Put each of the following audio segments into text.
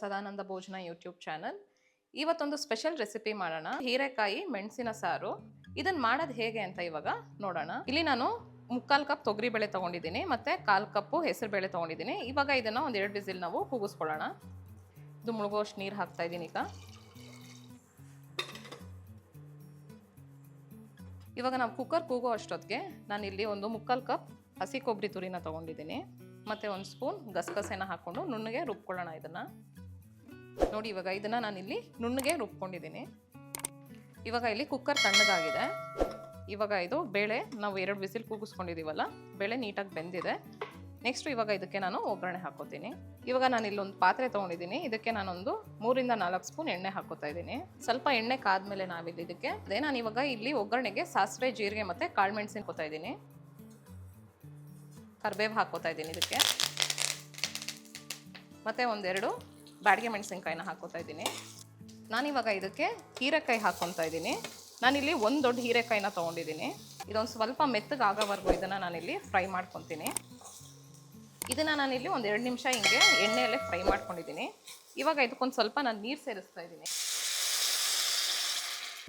Sadananda Bhojana YouTube channel ಇವತ್ತೊಂದು special recipe ಮಾಡೋಣ. ಹೀರೆಕಾಯಿ, ಮೆಣಸಿನ ಸಾರು. ಇದನ್ನ ಮಾಡೋದು ಹೇಗೆ ಅಂತ ಇವಾಗ ನೋಡೋಣ. ಇಲ್ಲಿ ನಾನು ಮುಕ್ಕಾಲು ಕಪ್ ತೊಗರಿ ಬೇಳೆ ತೊಗೊಂಡಿದ್ದೀನಿ ಮತ್ತು ಕಾಲು ಕಪ್ಪು ಹೆಸರು ಬೇಳೆ ತೊಗೊಂಡಿದ್ದೀನಿ. ಇವಾಗ ಇದನ್ನು ಒಂದು ಎರಡು ಬಿಸಿಲ್ ನಾವು ಕೂಗಿಸ್ಕೊಳ್ಳೋಣ. ಇದು ಮುಳುಗೋಷ್ಟು ನೀರು ಹಾಕ್ತಾ ಇದ್ದೀನಿ ಈಗ. ಇವಾಗ ನಾವು ಕುಕ್ಕರ್ ಕೂಗೋ ಅಷ್ಟೊತ್ತಿಗೆ ನಾನು ಇಲ್ಲಿ ಒಂದು ಮುಕ್ಕಾಲು ಕಪ್ ಹಸಿ ಕೊಬ್ಬರಿ ತುರಿನ ತೊಗೊಂಡಿದ್ದೀನಿ. ಮತ್ತು ಒಂದು ಸ್ಪೂನ್ ಗಸಗಸೆನ ಹಾಕ್ಕೊಂಡು ನುಣ್ಣಗೆ ರುಬ್ಕೊಳ್ಳೋಣ ಇದನ್ನು. ನೋಡಿ, ಇವಾಗ ಇದನ್ನು ನಾನಿಲ್ಲಿ ನುಣ್ಣಗೆ ರುಬ್ಕೊಂಡಿದ್ದೀನಿ. ಇವಾಗ ಇಲ್ಲಿ ಕುಕ್ಕರ್ ತಣ್ಣಗಾಗಿದೆ. ಇವಾಗ ಇದು ಬೇಳೆ, ನಾವು ಎರಡು ಬಿಸಿಲು ಕೂಗಿಸ್ಕೊಂಡಿದ್ದೀವಲ್ಲ ಬೇಳೆ ನೀಟಾಗಿ ಬೆಂದಿದೆ. ನೆಕ್ಸ್ಟ್ ಇವಾಗ ಇದಕ್ಕೆ ನಾನು ಒಗ್ಗರಣೆ ಹಾಕೋತೀನಿ. ಇವಾಗ ನಾನು ಇಲ್ಲೊಂದು ಪಾತ್ರೆ ತೊಗೊಂಡಿದ್ದೀನಿ. ಇದಕ್ಕೆ ನಾನೊಂದು ಮೂರಿಂದ ನಾಲ್ಕು ಸ್ಪೂನ್ ಎಣ್ಣೆ ಹಾಕೋತಾ ಇದ್ದೀನಿ. ಸ್ವಲ್ಪ ಎಣ್ಣೆ ಕಾದ್ಮೇಲೆ ನಾವಿಲ್ಲಿ ಇದಕ್ಕೆ, ಅದೇ ನಾನು ಇವಾಗ ಇಲ್ಲಿ ಒಗ್ಗರಣೆಗೆ ಸಾಸಿವೆ, ಜೀರಿಗೆ ಮತ್ತು ಕಾಳು ಮೆಣಸಿನ ಹಾಕೋತಾ ಇದ್ದೀನಿ. ಕರ್ಬೇವು ಹಾಕೋತಾ ಇದ್ದೀನಿ ಇದಕ್ಕೆ. ಮತ್ತು ಒಂದೆರಡು ಬ್ಯಾಡಿಗೆ ಮೆಣಸಿನ್ಕಾಯಿನ ಹಾಕೋತಾ ಇದ್ದೀನಿ. ನಾನಿವಾಗ ಇದಕ್ಕೆ ಹೀರೆಕಾಯಿ ಹಾಕ್ಕೊತಾ ಇದ್ದೀನಿ. ನಾನಿಲ್ಲಿ ಒಂದು ದೊಡ್ಡ ಹೀರೆಕಾಯಿನ ತೊಗೊಂಡಿದ್ದೀನಿ. ಇದೊಂದು ಸ್ವಲ್ಪ ಮೆತ್ತಗೆ ಆಗೋವರೆಗೂ ಇದನ್ನು ನಾನಿಲ್ಲಿ ಫ್ರೈ ಮಾಡ್ಕೊತೀನಿ. ಇದನ್ನು ನಾನಿಲ್ಲಿ ಒಂದು ಎರಡು ನಿಮಿಷ ಹಿಂಗೆ ಎಣ್ಣೆಯಲ್ಲೇ ಫ್ರೈ ಮಾಡ್ಕೊಂಡಿದ್ದೀನಿ. ಇವಾಗ ಇದಕ್ಕೊಂದು ಸ್ವಲ್ಪ ನಾನು ನೀರು ಸೇರಿಸ್ತಾ ಇದ್ದೀನಿ.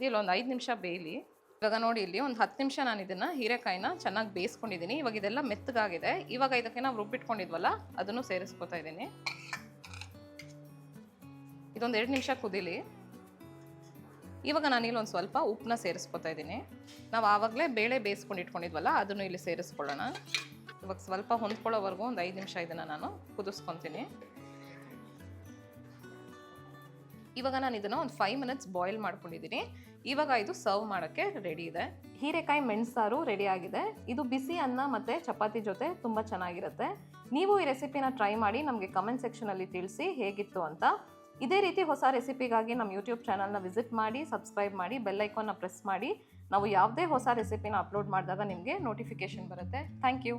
ಇಲ್ಲಿ ಒಂದು ಐದು ನಿಮಿಷ ಬೇಯಲಿ. ಇವಾಗ ನೋಡಿ, ಇಲ್ಲಿ ಒಂದು ಹತ್ತು ನಿಮಿಷ ನಾನು ಇದನ್ನು ಹೀರೆಕಾಯಿನ ಚೆನ್ನಾಗಿ ಬೇಯಿಸ್ಕೊಂಡಿದ್ದೀನಿ. ಇವಾಗ ಇದೆಲ್ಲ ಮೆತ್ತಗಾಗಿದೆ. ಇವಾಗ ಇದಕ್ಕೆ ನಾವು ರುಬ್ಬಿಟ್ಕೊಂಡಿದ್ವಲ್ಲ, ಅದನ್ನು ಸೇರಿಸ್ಕೊತಾ ಇದ್ದೀನಿ. ಇದೊಂದು ಎರಡು ನಿಮಿಷ ಕುದೀಲಿ. ಇವಾಗ ನಾನು ಒಂದು ಸ್ವಲ್ಪ ಉಪ್ಪನ್ನ ಸೇರಿಸ್ಕೊತಾ ಇದ್ದೀನಿ. ನಾವು ಆವಾಗಲೇ ಬೇಳೆ ಬೇಯಿಸ್ಕೊಂಡು ಇಟ್ಕೊಂಡಿದ್ವಲ್ಲ, ಅದನ್ನು ಇಲ್ಲಿ ಸೇರಿಸ್ಕೊಳ್ಳೋಣ. ಇವಾಗ ಸ್ವಲ್ಪ ಹೊಂದ್ಕೊಳ್ಳೋವರೆಗೂ ಒಂದು ಐದು ನಿಮಿಷ ಇದನ್ನು ನಾನು ಕುದಿಸ್ಕೊತೀನಿ. ಇವಾಗ ನಾನು ಇದನ್ನು ಒಂದು ಫೈವ್ ಮಿನಿಟ್ಸ್ ಬಾಯ್ಲ್ ಮಾಡ್ಕೊಂಡಿದ್ದೀನಿ. ಇವಾಗ ಇದು ಸರ್ವ್ ಮಾಡೋಕ್ಕೆ ರೆಡಿ ಇದೆ. ಹೀರೆಕಾಯಿ ಮೆಣಸಾರು ರೆಡಿ ಆಗಿದೆ. ಇದು ಬಿಸಿ ಅನ್ನ ಮತ್ತು ಚಪಾತಿ ಜೊತೆ ತುಂಬ ಚೆನ್ನಾಗಿರುತ್ತೆ. ನೀವು ಈ ರೆಸಿಪಿನ ಟ್ರೈ ಮಾಡಿ ನಮಗೆ ಕಮೆಂಟ್ ಸೆಕ್ಷನಲ್ಲಿ ತಿಳಿಸಿ ಹೇಗಿತ್ತು ಅಂತ. ಇದೇ ರೀತಿ ಹೊಸ ರೆಸಿಪಿಗಾಗಿ ನಮ್ಮ ಯೂಟ್ಯೂಬ್ ಚಾನಲ್ನ ವಿಸಿಟ್ ಮಾಡಿ ಸಬ್ಸ್ಕ್ರೈಬ್ ಮಾಡಿ ಬೆಲ್ ಐಕಾನ್ನ ಪ್ರೆಸ್ ಮಾಡಿ. ನಾವು ಯಾವುದೇ ಹೊಸ ರೆಸಿಪಿನ ಅಪ್ಲೋಡ್ ಮಾಡಿದಾಗ ನಿಮಗೆ ನೋಟಿಫಿಕೇಷನ್ ಬರುತ್ತೆ. Thank you